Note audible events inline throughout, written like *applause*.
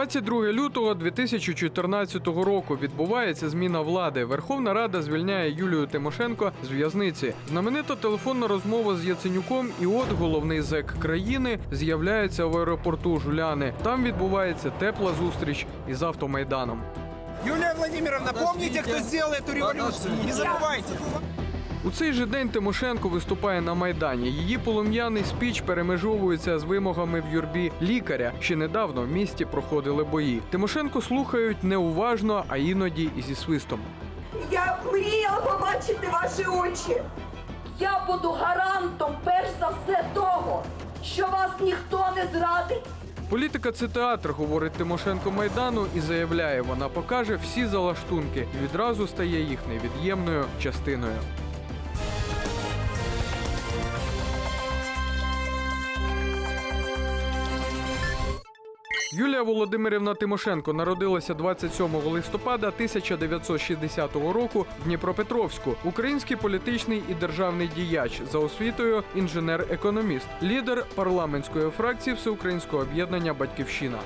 22 лютого 2014 року відбувається зміна влади. Верховна Рада звільняє Юлію Тимошенко з в'язниці. Знаменита телефонна розмова з Яценюком, і от головний зек країни з'являється в аеропорту Жуляни. Там відбувається тепла зустріч із автомайданом. Юлия Владимировна, помните, кто сделал эту революцию? Не забывайте. У цей же день Тимошенко виступає на майдані. Її полум'яний спіч перемежовується з вимогами в юрбі лікаря. Ще недавно в місті проходили бої. Тимошенко слухають неуважно, а іноді і зі свистом. Я мріяла побачити ваші очі. Я буду гарантом перш за все того, що вас ніхто не зрадить. Політика це театр, говорить Тимошенко Майдану, і заявляє, вона покаже всі залаштунки і відразу стає їх невід'ємною частиною. Юлія Володимирівна Тимошенко народилася 27 листопада 1960 року в Дніпропетровську. Український політичний і державний діяч за освітою інженер-економіст, лідер парламентської фракції Всеукраїнського об'єднання Батьківщина.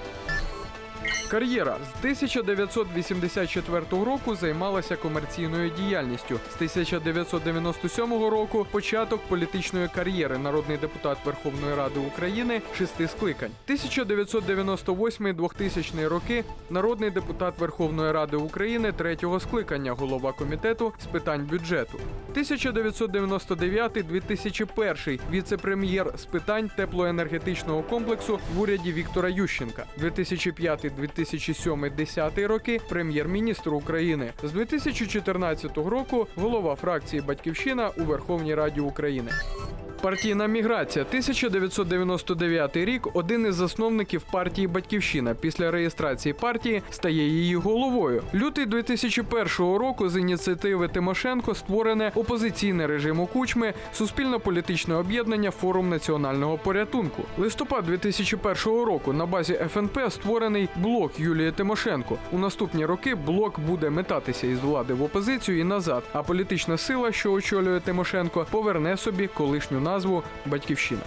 Кар'єра з 1984 року займалася комерційною діяльністю. З 1997 року початок політичної кар'єри. Народний депутат Верховної Ради України шести скликань. 1998-2000 роки народний депутат Верховної Ради України третього скликання, голова комітету з питань бюджету. 1999-2001 віце-прем'єр з питань теплоенергетичного комплексу в уряді Віктора Ющенка. 2005-2007-10 роки прем'єр-міністр України. З 2014 року голова фракції Батьківщина у Верховній Раді України. Партійна міграція 1999 рік. Один із засновників партії Батьківщина після реєстрації партії стає її головою. Лютий 2001 року з ініціативи Тимошенко створене опозиційне режиму кучми суспільно-політичне об'єднання Форум національного порятунку. Листопад 2001 року на базі ФНП створений блок Юлії Тимошенко. У наступні роки блок буде метатися із влади в опозицію і назад. А політична сила, що очолює Тимошенко, поверне собі колишню назву Батьківщина.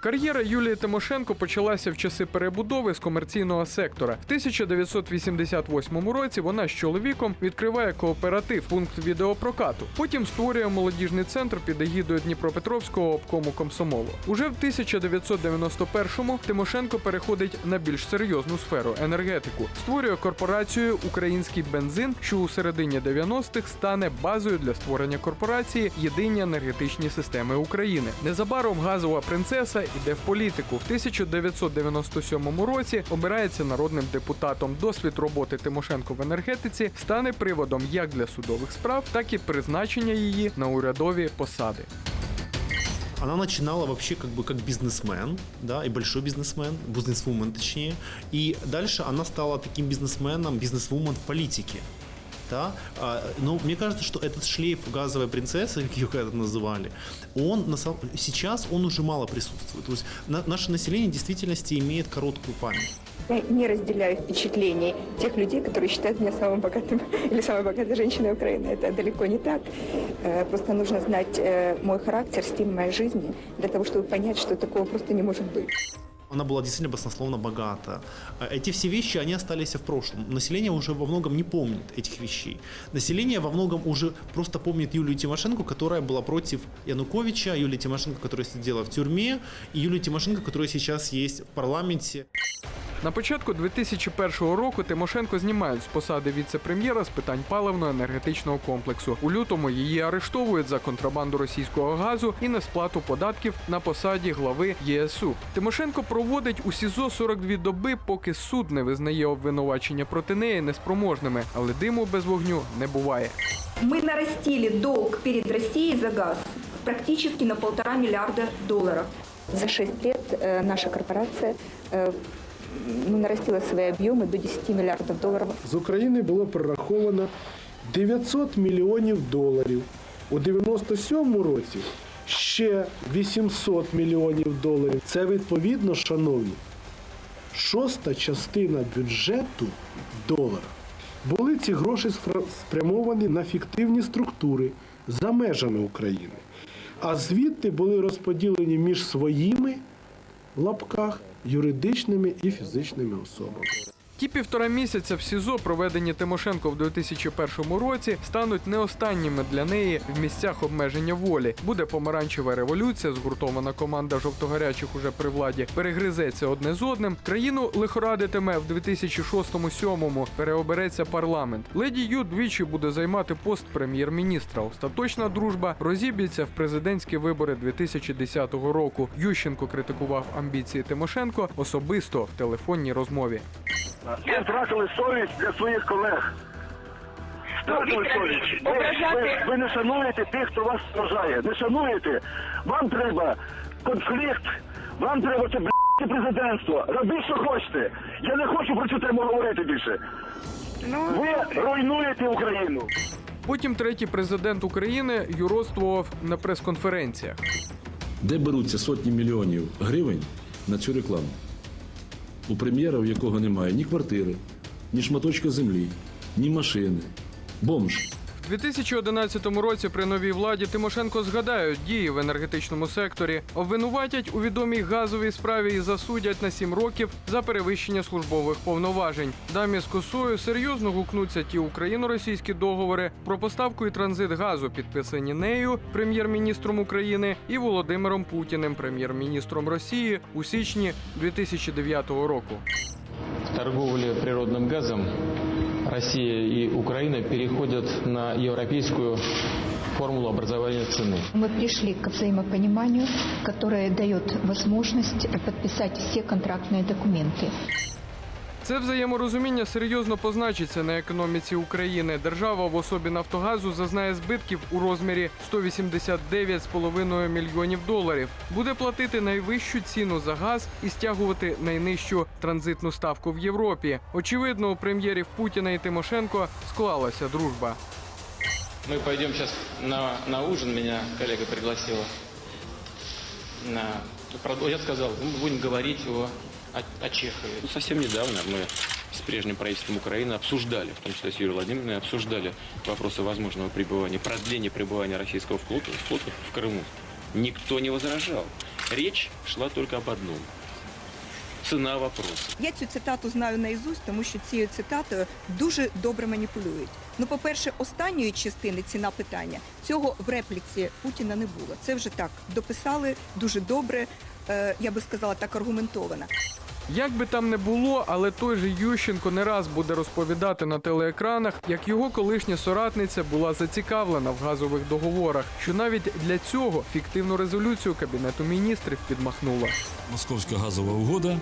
Кар'єра Юлії Тимошенко почалася в часи перебудови з комерційного сектора. В 1988 році вона з чоловіком відкриває кооператив, пункт відеопрокату. Потім створює молодіжний центр під егідою Дніпропетровського обкому комсомолу. Уже в 1991-му Тимошенко переходить на більш серйозну сферу енергетику. Створює корпорацію Український бензин, що у середині 90-х стане базою для створення корпорації Єдині енергетичні системи України. Незабаром газова принцеса іде в політику. В 1997 році обирається народним депутатом. Досвід роботи Тимошенко в енергетиці стане приводом як для судових справ, так і призначення її на урядові посади. Она начинала вообще как бы как бизнесмен, да, и большой бизнесмен, бизнесвумен точнее. И дальше она стала таким бизнесменом, бизнесвумен в политике. Да? А, Но мне кажется, что этот шлейф газовой принцессы, как *laughs* ее когда-то называли, он на самом... сейчас он уже мало присутствует. То есть на- наше население в действительности имеет короткую память. Я не разделяю впечатлений тех людей, которые считают меня самым богатым *laughs* или самой богатой женщиной Украины. Это далеко не так. Э, Просто нужно знать э, мой характер, стиль моей жизни, для того, чтобы понять, что такого просто не может быть. Она была действительно баснословно богата. А Эти все вещи, они остались в прошлом. Население уже во многом не помнит этих вещей. Население во многом уже просто помнит Юлию Тимошенко, которая была против Януковича, Юлию Тимошенко, которая сидела в тюрьме, и Юлию Тимошенко, которая сейчас есть в парламенте. На початку 2001 року Тимошенко знімають з посади віце-прем'єра з питань паливно-енергетичного комплексу. У лютому її арештовують за контрабанду російського газу і несплату податків на посаді глави ЄСУ. Тимошенко проводить у СІЗО 42 доби, поки суд не визнає обвинувачення проти неї неспроможними, але диму без вогню не буває. Мы нарастили долг перед Россией за газ практически на полтора миллиарда долларов. За 6 лет э, наша корпорация э, ну, нарастила свои объемы до 10 миллиардов долларов. з України було прораховано 900 мільйонів доларів. У 97 році ще 800 мільйонів доларів. Це відповідно, шановні, шоста частина бюджету долара. Були ці гроші спрямовані на фіктивні структури за межами України. А звідти були розподілені між своїми в лапках юридичними і фізичними особами. Ті півтора місяця в СІЗО, проведені Тимошенко в 2001 році, стануть не останніми для неї в місцях обмеження волі. Буде помаранчева революція, згуртована команда жовтогарячих уже при владі перегризеться одне з одним. Країну лихорадитиме в 2006-2007, Переобереться парламент. Леді Ю двічі буде займати пост прем'єр-міністра. Остаточна дружба розіб'ється в президентські вибори 2010 року. Ющенко критикував амбіції Тимошенко особисто в телефонній розмові. Ви втратили совість для своїх колег. Втратили совість. Ви, ви, ви не шануєте тих, хто вас вважає. Не шануєте. Вам треба конфлікт, вам треба це президентство. Робіть, що хочете. Я не хочу про цю тему говорити більше. Ви руйнуєте Україну. Потім третій президент України юродствував на прес-конференціях. Де беруться сотні мільйонів гривень на цю рекламу? У прем'єра, у якого немає ні квартири, ні шматочка землі, ні машини. Бомж. В 2011 році при новій владі Тимошенко згадають дії в енергетичному секторі, обвинуватять у відомій газовій справі і засудять на 7 років за перевищення службових повноважень. Дамі з косою серйозно гукнуться ті україно-російські договори про поставку і транзит газу, підписані нею, прем'єр-міністром України, і Володимиром Путіним, прем'єр-міністром Росії, у січні 2009 року. В природным газом Россия и Украина переходят на европейскую формулу образования цены. Мы пришли к взаимопониманию, которое дает возможность подписать все контрактные документы. Це взаєморозуміння серйозно позначиться на економіці України. Держава в особі Нафтогазу зазнає збитків у розмірі 189,5 мільйонів доларів. Буде платити найвищу ціну за газ і стягувати найнижчу транзитну ставку в Європі. Очевидно, у прем'єрів Путіна і Тимошенко склалася дружба. Мы пойдем сейчас на, на ужин, меня коллега пригласила. На, я сказал, мы будем говорить о, о, о Чехове. Ну, Совсем недавно мы с прежним правительством Украины обсуждали, в том числе с Юрием Владимировной, обсуждали вопросы возможного пребывания, продления пребывания российского флота, флота в Крыму. Никто не возражал. Речь шла только об одном. Цена вопроса. Я цю цитату знаю наізусть, тому що цією цитатою дуже добре маніпулюють. Ну, по-перше, останньої частини ціна питання цього в репліці Путіна не було. Це вже так дописали дуже добре. е, Я би сказала так аргументовано. Як би там не було, але той же Ющенко не раз буде розповідати на телеекранах, як його колишня соратниця була зацікавлена в газових договорах, що навіть для цього фіктивну резолюцію кабінету міністрів підмахнула. Московська газова угода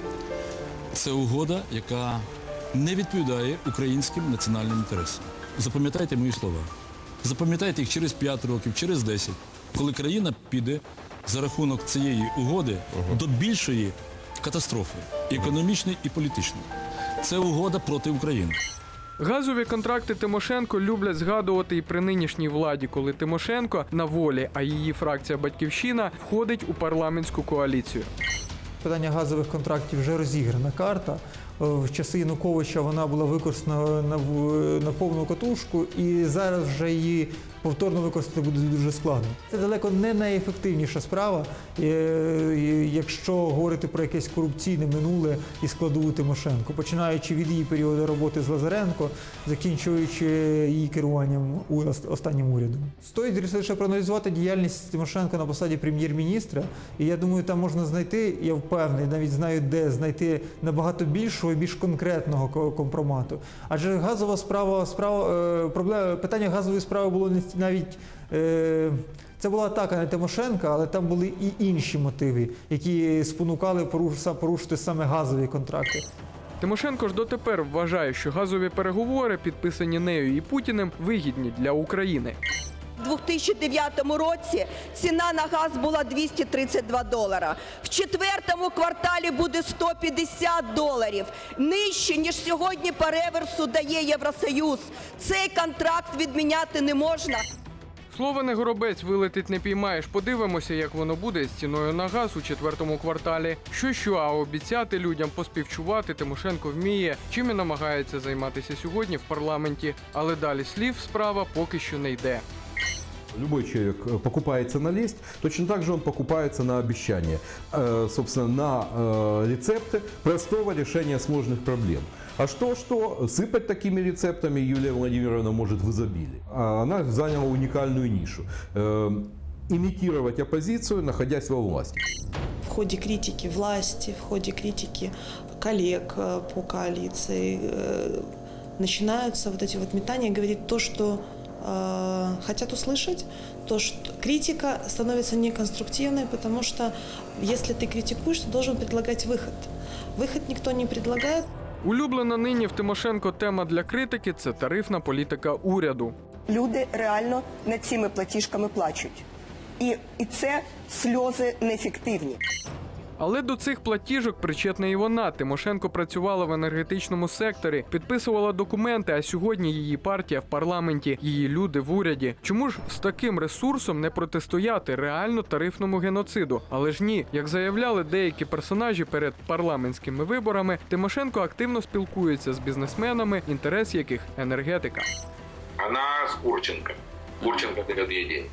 це угода, яка не відповідає українським національним інтересам. Запам'ятайте мої слова. Запам'ятайте їх через 5 років, через 10, коли країна піде за рахунок цієї угоди до більшої катастрофи економічної і політичної. Це угода проти України. Газові контракти Тимошенко люблять згадувати і при нинішній владі, коли Тимошенко на волі, а її фракція Батьківщина входить у парламентську коаліцію. Питання газових контрактів вже розіграна карта. В часи Януковича вона була використана на повну катушку, і зараз вже її повторно використати буде дуже складно. Це далеко не найефективніша справа, е, якщо говорити про якесь корупційне минуле і складову Тимошенко, починаючи від її періоду роботи з Лазаренко, закінчуючи її керуванням у ост- останнім урядом. Стоїть лише проаналізувати діяльність Тимошенко на посаді прем'єр-міністра, і я думаю, там можна знайти, я впевнений, навіть знаю, де знайти набагато більшого і більш конкретного компромату. Адже газова справа, справа е, проблема питання газової справи було не ст- навіть. Е, це була атака на Тимошенка, але там були і інші мотиви, які спонукали поруш- порушити саме газові контракти. Тимошенко ж дотепер вважає, що газові переговори, підписані нею і Путіним, вигідні для України. У 2009 році ціна на газ була 232 долара. В четвертому кварталі буде 150 доларів. Нижче, ніж сьогодні по реверсу дає Євросоюз. Цей контракт відміняти не можна. Слово не горобець вилетить не піймаєш. Подивимося, як воно буде з ціною на газ у четвертому кварталі. Що що, а обіцяти людям поспівчувати Тимошенко вміє, чим і намагається займатися сьогодні в парламенті. Але далі слів справа поки що не йде. Любой человек э, покупается на лесть, точно так же он покупается на обещания, э, собственно, на э, рецепты простого решения сложных проблем. А что-что, сыпать такими рецептами Юлия Владимировна может в изобилии. А Она заняла уникальную нишу. Имитировать оппозицию, находясь во власти. в ходе критики власти, в ходе критики коллег по коалиции начинаются вот эти вот метания говорить то, что э, хотят услышать, то, что критика становится неконструктивной, потому что если ты критикуешь, ты должен предлагать выход. Выход никто не предлагает. Улюблена нині в Тимошенко тема для критики це тарифна політика уряду. Люди реально над цими платіжками плачуть. І, і це сльози неефективні. Але до цих платіжок причетна і вона. Тимошенко працювала в енергетичному секторі, підписувала документи. А сьогодні її партія в парламенті, її люди в уряді. Чому ж з таким ресурсом не протистояти реально тарифному геноциду? Але ж ні, як заявляли деякі персонажі перед парламентськими виборами, Тимошенко активно спілкується з бізнесменами, інтерес яких енергетика. Она с Курченко. Курченко дает ей деньги.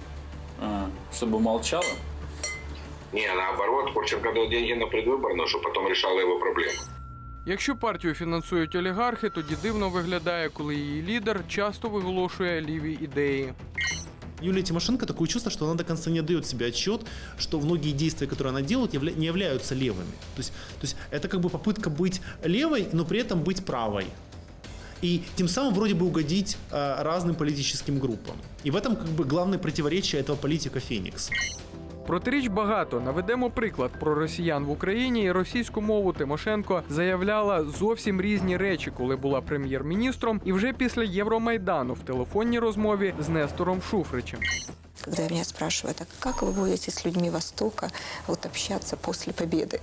чтобы молчала? Не, наоборот, Курченко дает деньги на предвыборную, чтобы потом решала его проблемы. Якщо партію фінансують олігархи, тоді дивно виглядає, коли її лідер часто виголошує ліві ідеї. Юлия Тимошенко такое чувство, что она до конца не дает себе отчет, что многие действия, которые она делает, явля- не являются левыми. То есть, то есть это как бы попытка быть левой, но при этом быть правой. И тем самым вроде бы угодить э, разным политическим группам. И в этом как бы главное противоречие этого политика Феникс. Протиріч багато. Наведемо приклад про росіян в Україні і російську мову Тимошенко заявляла зовсім різні речі, коли була прем'єр-міністром, і вже після Євромайдану в телефонній розмові з Нестором Шуфричем. Когда меня спрашивают, а как вы будете с людьми Востока вот, общаться после победы?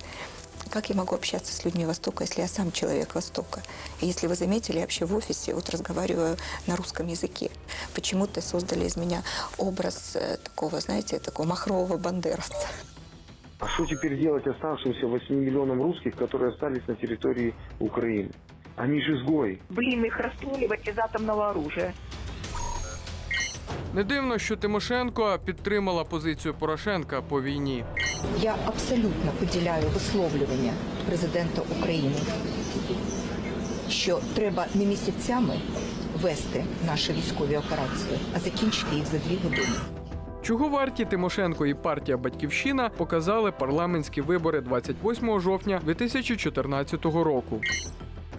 Как я могу общаться с людьми Востока, если я сам человек Востока? И если вы заметили, я вообще в офисе вот разговариваю на русском языке. Почему-то создали из меня образ э, такого, знаете, такого махрового бандеровца. А что теперь делать оставшимся 8 миллионам русских, которые остались на территории Украины? Они же изгои. Блин, их расстреливать из атомного оружия. Не дивно, що Тимошенко підтримала позицію Порошенка по війні. Я абсолютно поділяю висловлювання президента України, що треба не місяцями вести наші військові операції, а закінчити їх за дві години. Чого варті Тимошенко і партія Батьківщина показали парламентські вибори 28 жовтня 2014 року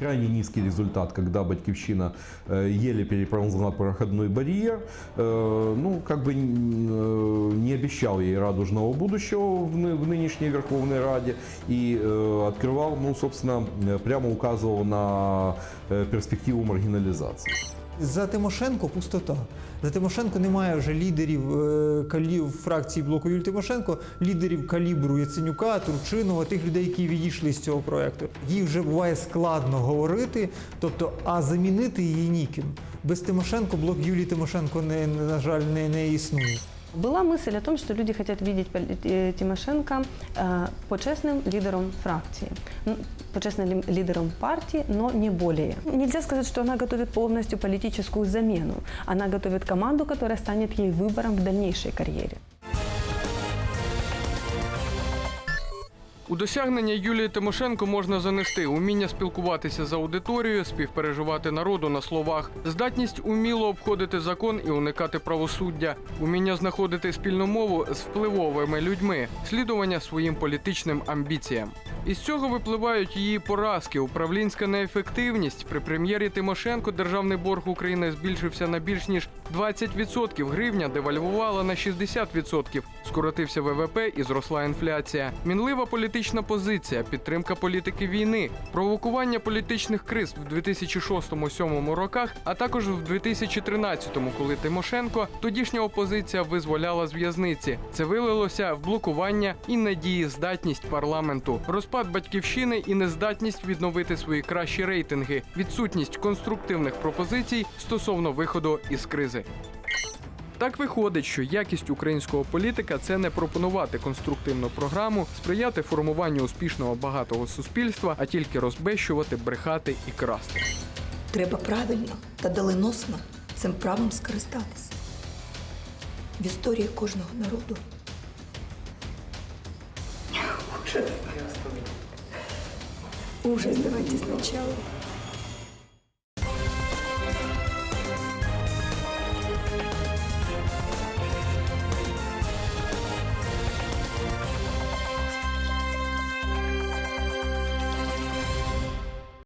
Крайне низкий результат, когда Батьковщина э, еле переползла проходной барьер, э, ну, как бы н- э, не обещал ей радужного будущего в, ны- в нынешней Верховной Раде и э, открывал, ну, собственно, э, прямо указывал на э, перспективу маргинализации. За Тимошенко пустота. За Тимошенко немає вже лідерів е, калів фракції блоку Юлі Тимошенко, лідерів калібру Яценюка, Турчинова, тих людей, які відійшли з цього проекту. Їй вже буває складно говорити, тобто, а замінити її ніким. Без Тимошенко блок Юлії Тимошенко не на жаль не, не існує. Была мысль о том, что люди хотят видеть Пол- э, Тимошенко э, почестным лидером фракции, М, почестным ли- лидером партии, но не более. Нельзя сказать, что она готовит полностью политическую замену. Она готовит команду, которая станет ей выбором в дальнейшей карьере. У досягнення Юлії Тимошенко можна занести уміння спілкуватися з аудиторією, співпереживати народу на словах, здатність уміло обходити закон і уникати правосуддя, уміння знаходити спільну мову з впливовими людьми, слідування своїм політичним амбіціям. Із цього випливають її поразки, управлінська неефективність. При прем'єрі Тимошенко державний борг України збільшився на більш ніж 20%. Гривня девальвувала на 60%. Скоротився ВВП і зросла інфляція. Мінлива політична позиція, підтримка політики війни, провокування політичних криз в 2006-2007 роках, а також в 2013-му, коли Тимошенко, тодішня опозиція, визволяла з в'язниці. Це вилилося в блокування і недієздатність парламенту, розпад батьківщини і нездатність відновити свої кращі рейтинги, відсутність конструктивних пропозицій стосовно виходу із кризи. Так виходить, що якість українського політика це не пропонувати конструктивну програму, сприяти формуванню успішного багатого суспільства, а тільки розбещувати, брехати і красти. Треба правильно та доленосно цим правом скористатися. в історії кожного народу. Ужас, давайте сначала.